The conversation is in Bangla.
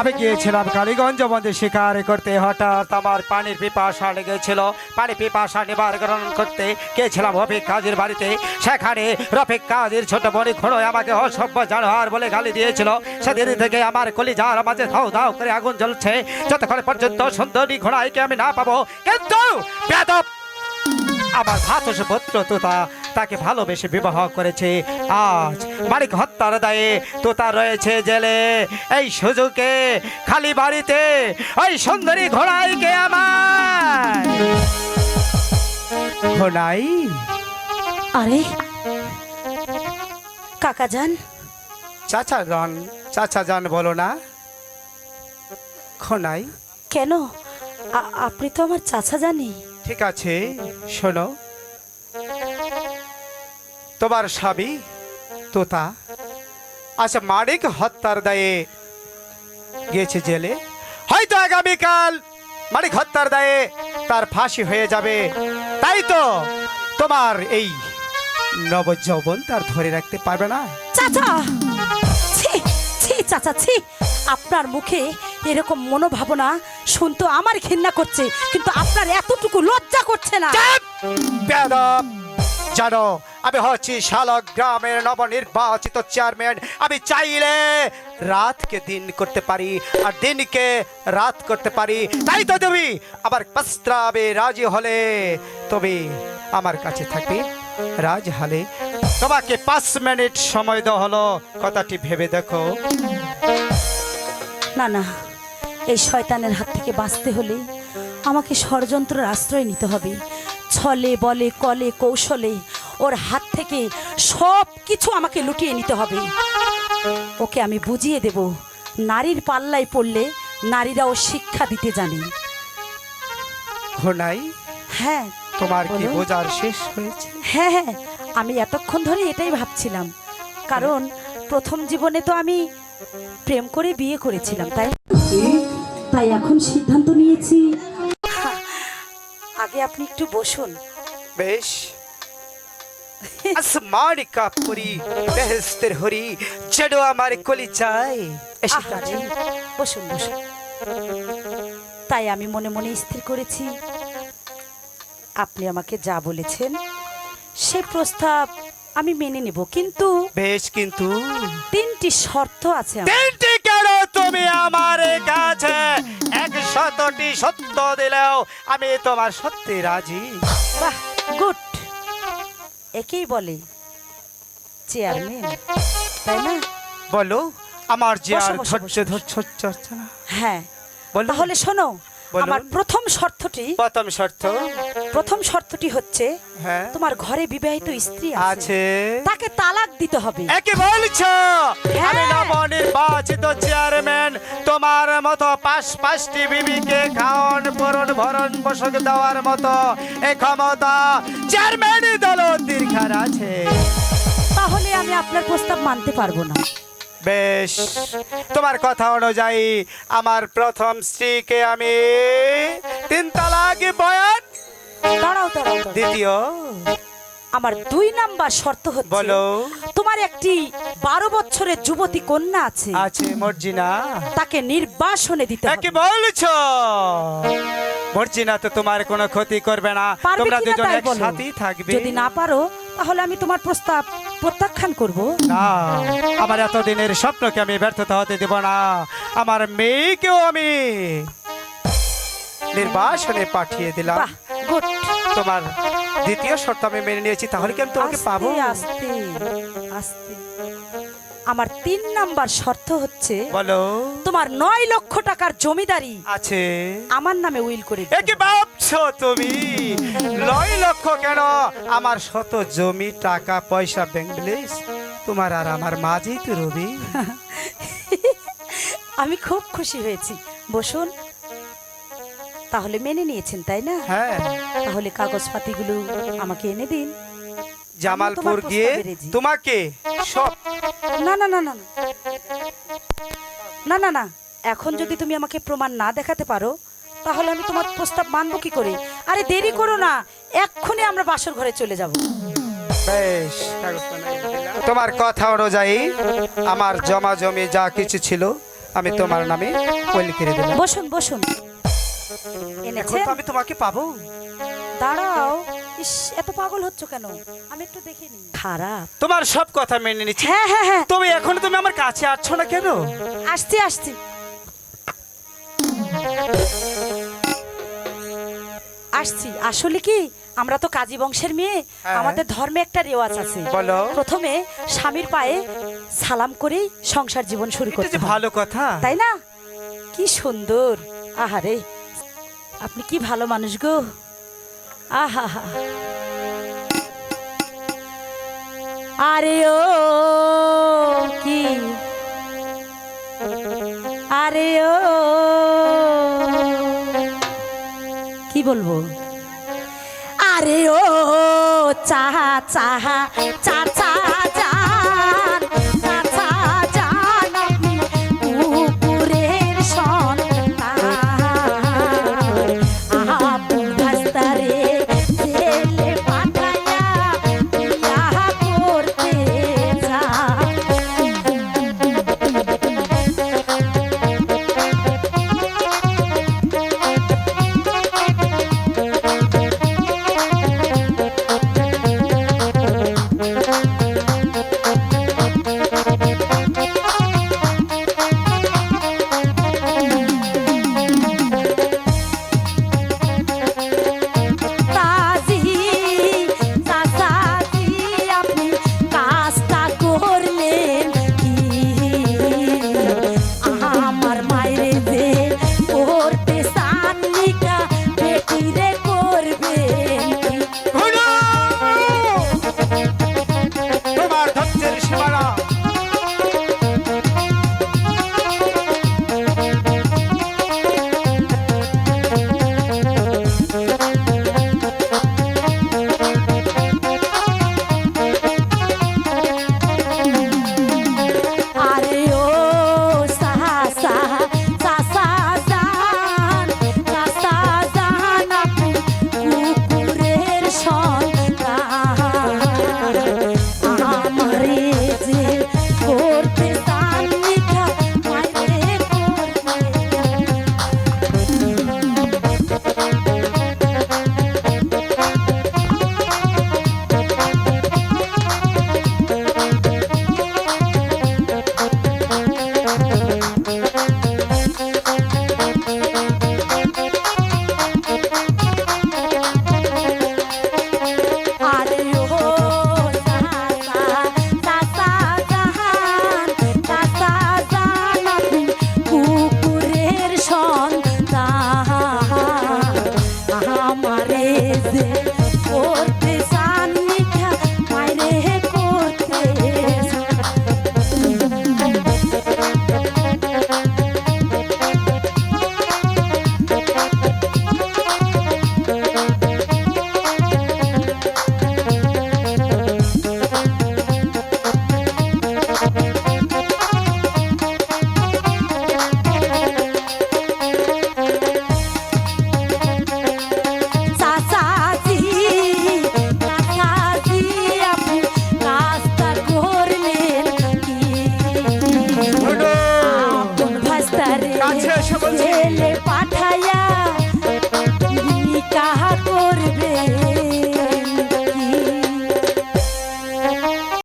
আমি গিয়েছিলাম কালীগঞ্জ বন্ধে শিকার করতে। হঠাৎ আমার পানির পিপাসা লেগেছিল। পানি পিপাসা নিবারণ করতে গিয়েছিলাম রফিক কাজীর বাড়িতে। সেখানে রফিক কাজীর ছোট বড়ি খোড়ো আমাকে অসভ্য জানোয়ার বলে গালি দিয়েছিল। সেদিন থেকে আমার কলিজার মাঝে ধাও ধাও করে আগুন জ্বলছে। যতক্ষণ পর্যন্ত সুন্দরী ঘোড়াইকে আমি না পাবো, কিন্তু আমার ভাতস পুত্র তোতা তাকে ভালোবেসে বিবাহ করেছে। আজ মালিক হত্যার দায়ে তোতা রয়েছে জেলে। এই সুযোগে খালি বাড়িতে ওই সুন্দরী ঘোড়াইকে আমার। ঘোড়াই? আরে কাকা যান চাচা যান চাচা যান বলো না। খোনাই কেন? আপনি তো আমার চাচা জানি ঠিক আছে শোনো। তোমার স্বামী? তোতা আচ্ছা মানিক হত্যার দায়ে গিয়েছে জেলে। হয়তো আগামীকাল মানিক হত্যার দায়ে তার ফাঁসি হয়ে যাবে। তাই তো তোমার এই নবযৌবন তার ধরে রাখতে পারবে না। চাচা! ছি ছি চাচা ছি। আপনার মুখে এরকম মনোভাবনা শুনতো আমার ঘৃণা করছে কিন্তু আপনার এতটুকু লজ্জা করছে না। জানো আমি হচ্ছি শালক গ্রামের নবনির্বাচিত চেয়ারম্যান। আমি চাইলে রাতকে দিন করতে পারি আর দিনকে রাত করতে পারি। তাই তো তুমি আবার প্রস্তাবে রাজি হলে। তবে আমার কাছে থাকবে রাজহালে তোমাকে পাঁচ মিনিট সময় দেওয়া হলো। কথাটি ভেবে দেখো। না না, এই শয়তানের হাত থেকে বাঁচতে হলে আমাকে ষড়যন্ত্রের আশ্রয় নিতে হবে। ছলে, বলে, কলে, কৌশলে ওর হাত থেকে সব কিছু আমাকে লুটিয়ে নিতে হবে। ওকে আমি বুঝিয়ে দেব নারীর পাল্লায় পড়লে নারীরাও শিক্ষা দিতে জানে। ঘনাই হ্যাঁ। তোমার কি বোঝার শেষ হয়েছে? হ্যাঁ হ্যাঁ আমি এতক্ষণ ধরে এটাই ভাবছিলাম। কারণ প্রথম জীবনে তো আমি প্রেম করে বিয়ে করেছিলাম তাই তাই এখন সিদ্ধান্ত নিয়েছি। আগে আপনি একটু বসুন। বেশ। আসমানি কাপুরি বেহেস্তের হরি যেন আমার কলি চাই এসে বসুন বসুন তাই আমি মনে মনে স্থির করেছি আপনি আমাকে যা বলেছেন সে প্রস্তাব আমি মেনে নেব কিন্তু বেশ কিন্তু তিনটি শর্ত আছে আমার। তিনটি কেন তুমি আমার কাছে এক শতটি সত্য দিলেও আমি তোমার সত্যি রাজি। বাহ গুড। একেই বলে চেয়ারম্যান তাই না? বলো আমার যে আর ধরছে ধৈর্য ধৈর্য চর্চা না। হ্যাঁ বলো। তাহলে শোনো। আমার প্রথম শর্তটি প্রথম শর্ত। প্রথম শর্তটি হচ্ছে হ্যাঁ। তোমার ঘরে বিবাহিত স্ত্রী আছে। তাকে তালাক দিতে হবে। একে বলছো? আমি হ্যাঁ। নবনির্বাচিত চেয়ারম্যান। তোমার মতো পাঁচ পাঁচটি বিবিকে খাওয়ান পরন ভরণ পোষক দেওয়ার মতো এ ক্ষমতা চেয়ারম্যান দল দীর্ঘার আছে। তাহলে আমি আপনার প্রস্তাব মানতে পারব না। বেশ। তোমার কথা অনুযায়ী আমার প্রথম স্ত্রীকে আমি তিন তালাকে বয়ান। দাঁড়াও দাঁড়াও। দ্বিতীয়। আমার দুই নাম্বার শর্ত হচ্ছে বলো। তোমার একটি বারো বছরের যুবতী কন্যা আছে। আছে মর্জিনা। তাকে নির্বাসনে দিতে হবে। বলছো? মর্জিনা তো তোমার কোনো ক্ষতি করবে না। তোমরা দুজন একসাথেই থাকবে। যদি না পারো তাহলে আমি তোমার প্রস্তাব প্রত্যাখ্যান করব। না আমার এতদিনের স্বপ্নকে আমি ব্যর্থতা হতে দেব না। আমার মেয়েকেও আমি নির্বাসনে পাঠিয়ে দিলাম। গুড। তোমার দ্বিতীয় শর্ত আমি মেনে নিয়েছি তাহলে কি আমি তোমাকে পাবো? আস্তে আস্তে। আমার তিন নাম্বার শর্ত হচ্ছে বলো। তোমার নয় লক্ষ টাকার জমিদারি আছে। আমার নামে উইল করে একে ভাবছ তুমি? নয় লক্ষ কেন? আমার শত জমি টাকা পয়সা ব্যাংক তোমার আর আমার মাঝেই তো রবি। আমি খুব খুশি হয়েছি। বসুন। তাহলে মেনে নিয়েছেন তাই না? হ্যাঁ। তাহলে কাগজপাতিগুলো আমাকে এনে দিন। জামালপুর গিয়ে তোমাকে সব না না না না না। না না এখন যদি তুমি আমাকে প্রমাণ না দেখাতে পারো তাহলে আমি তোমার প্রস্তাব মানবো কি করে? আরে দেরি করো না। এক্ষুনি আমরা বাসর ঘরে চলে যাব। বেশ। তোমার কথা অনুযায়ী আমার জমা জমি যা কিছু ছিল আমি তোমার নামে ওই লিখে দিলাম। বসুন বসুন। তো আমি তোমাকে পাবো। দাঁড়াও। ইস এত পাগল হচ্ছ কেন? আমি একটু দেখে নিই। খারাপ। তোমার সব কথা মেনে নিচ্ছি। হ্যাঁ হ্যাঁ হ্যাঁ। তবে এখন তুমি আমার কাছে আসছো না কেন? আসছি আসছি। আসছি। আসলে কি আমরা তো কাজী বংশের মেয়ে। আমাদের ধর্মে একটা রেওয়াজ আছে। বলো। প্রথমে স্বামীর পায়ে সালাম করেই সংসার জীবন শুরু করতে ভালো কথা। তাই না? কি সুন্দর। আহারে আপনি কি ভালো মানুষ গো? আহা আরে ও কি? আরে ও কি বলব? আরে ও চাহা চাহা পারে যে ওর